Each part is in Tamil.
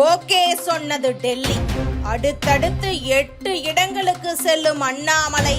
ஓகே சொன்னது டெல்லி. அடுத்தடுத்து எட்டு இடங்களுக்கு செல்லும் அண்ணாமலை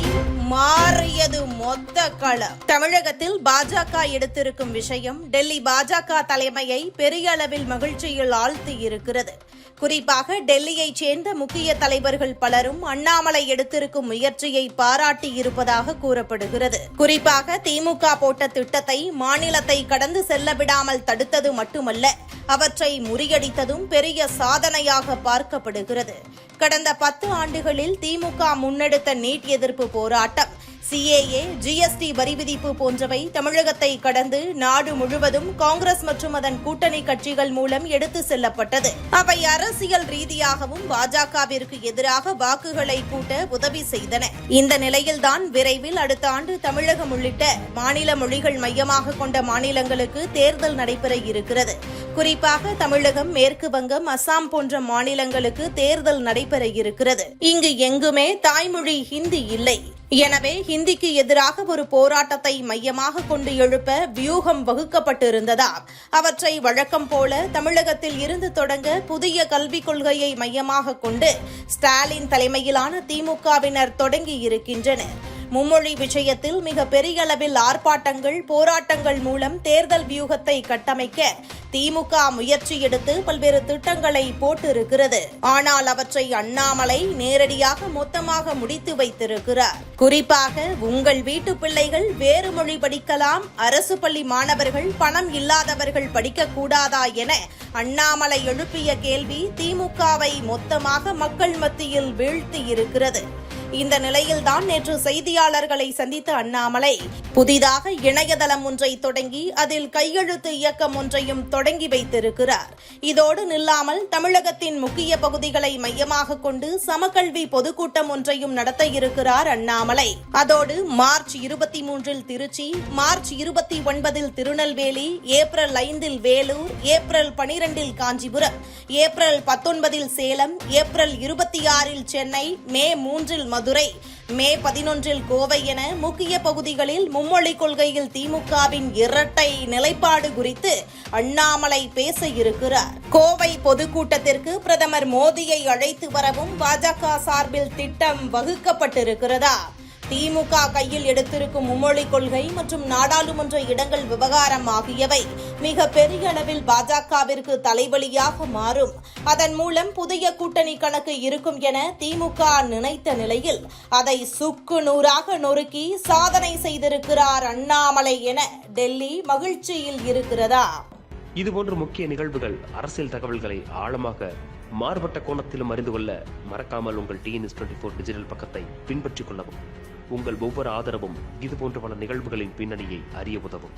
மாறியது மொத்த களம். தமிழகத்தில் பாஜக எடுத்திருக்கும் விஷயம் டெல்லி பாஜக தலைமையை பெரிய அளவில் மகிழ்ச்சியில் ஆழ்த்தி இருக்கிறது. குறிப்பாக டெல்லியைச் சேர்ந்த முக்கிய தலைவர்கள் பலரும் அண்ணாமலை எடுத்திருக்கும் முயற்சியை பாராட்டி இருப்பதாக கூறப்படுகிறது. குறிப்பாக திமுக போட்ட திட்டத்தை மாநிலத்தை கடந்து செல்ல விடாமல் தடுத்தது மட்டுமல்ல அவற்றை முறியடித்ததும் பெரிய சாதனையாக பார்க்கப்படுகிறது. கடந்த பத்து ஆண்டுகளில் திமுக முன்னெடுத்த நீட் எதிர்ப்பு போராட்டம் சிஏஏ ஜிஎஸ்டி வரி விதிப்பு போன்றவை தமிழகத்தை கடந்து நாடு முழுவதும் காங்கிரஸ் மற்றும் அதன் கூட்டணி கட்சிகள் மூலம் எடுத்து செல்லப்பட்டது. அவை அரசியல் ரீதியாகவும் பாஜகவிற்கு எதிராக வாக்குகளை கூட்ட உதவி செய்தன. இந்த நிலையில்தான் விரைவில் அடுத்த ஆண்டு தமிழகம் உள்ளிட்ட மாநில மொழிகள் மையமாக கொண்ட மாநிலங்களுக்கு தேர்தல் நடைபெற இருக்கிறது. குறிப்பாக தமிழகம் மேற்கு வங்கம் அசாம் போன்ற மாநிலங்களுக்கு தேர்தல் நடைபெற இருக்கிறது. இங்கு எங்குமே தாய்மொழி ஹிந்தி இல்லை. எனவே ஹிந்திக்கு எதிராக ஒரு போராட்டத்தை மையமாக கொண்டு எழுப்ப வியூகம் வகுக்கப்பட்டிருந்ததால் அவற்றை வழக்கம் போல தமிழகத்தில் இருந்து தொடங்க புதிய கல்விக் கொள்கையை மையமாக கொண்டு ஸ்டாலின் தலைமையிலான திமுகவினர் தொடங்கி இருக்கின்றனர் மும்மொழி விஷயத்தில் மிக பெரிய அளவில் ஆர்ப்பாட்டங்கள் போராட்டங்கள் மூலம் தேர்தல் வியூகத்தை கட்டமைக்க திமுக முயற்சி எடுத்து பல்வேறு திட்டங்களை போட்டிருக்கிறது. ஆனால் அவற்றை அண்ணாமலை நேரடியாக மொத்தமாக முடித்து வைத்திருக்கிறார். குறிப்பாக உங்கள் வீட்டு பிள்ளைகள் வேறு மொழி படிக்கலாம் அரசு பள்ளி மாணவர்கள் பணம் இல்லாதவர்கள் படிக்க கூடாதா என அண்ணாமலை எழுப்பிய கேள்வி திமுகவை மொத்தமாக மக்கள் மத்தியில் வீழ்த்தி இருக்கிறது இந்த நிலையில்தான் நேற்று செய்தியாளர்களை சந்தித்த அண்ணாமலை. புதிதாக இணையதளம் ஒன்றை தொடங்கி அதில் கையெழுத்து இயக்கம் ஒன்றையும் தொடங்கி வைத்திருக்கிறார். இதோடு நில்லாமல் தமிழகத்தின் முக்கிய பகுதிகளை மையமாக கொண்டு சமக்கல்வி பொதுக்கூட்டம் ஒன்றையும் நடத்த இருக்கிறார் அண்ணாமலை. அதோடு மார்ச் இருபத்தி மூன்றில் திருச்சி மார்ச் இருபத்தி ஒன்பதில் திருநெல்வேலி ஏப்ரல் ஐந்தில் வேலூர் ஏப்ரல் பனிரெண்டில் காஞ்சிபுரம் ஏப்ரல் பத்தொன்பதில் சேலம் ஏப்ரல் இருபத்தி ஆறில் சென்னை மே மூன்றில் மதுரை. மே பதினொன்றில் கோவை என முக்கிய பகுதிகளில் மும்மொழி கொள்கையில் திமுகவின் இரட்டை நிலைப்பாடு குறித்து அண்ணாமலை பேச இருக்கிறார். கோவை பொதுக்கூட்டத்திற்கு பிரதமர் மோடியை அழைத்து வரவும் பாஜக சார்பில் திட்டம் வகுக்கப்பட்டிருக்கிறதா? திமுக கையில் எடுத்திருக்கும் மும்மொழி கொள்கை மற்றும் நாடாளுமன்ற இடங்கள் விவகாரம் ஆகியவை மிக பெரிய அளவில் பாஜகவிற்கு தலைவலியாக மாறும். அதன் மூலம் புதிய கூட்டணி கணக்கு இருக்கும் என திமுக நினைத்த நிலையில் அதை சுக்கு நூறாக நொறுக்கி சாதனை செய்திருக்கிறார் அண்ணாமலை என டெல்லி மகிழ்ச்சியில் இருக்கிறதா? இதுபோன்ற முக்கிய நிகழ்வுகள் அரசியல் தகவல்களை ஆழமாக மாறுபட்ட கோணத்திலும் அறிந்து கொள்ள மறக்காமல் உங்கள் டிஎன்எஸ் டுவெண்ட்டி ஃபோர் டிஜிட்டல் பக்கத்தை பின்பற்றிக் கொள்ளவும். உங்கள் ஒவ்வொரு ஆதரவும் இதுபோன்ற பல நிகழ்வுகளின் பின்னணியை அறிய உதவும்.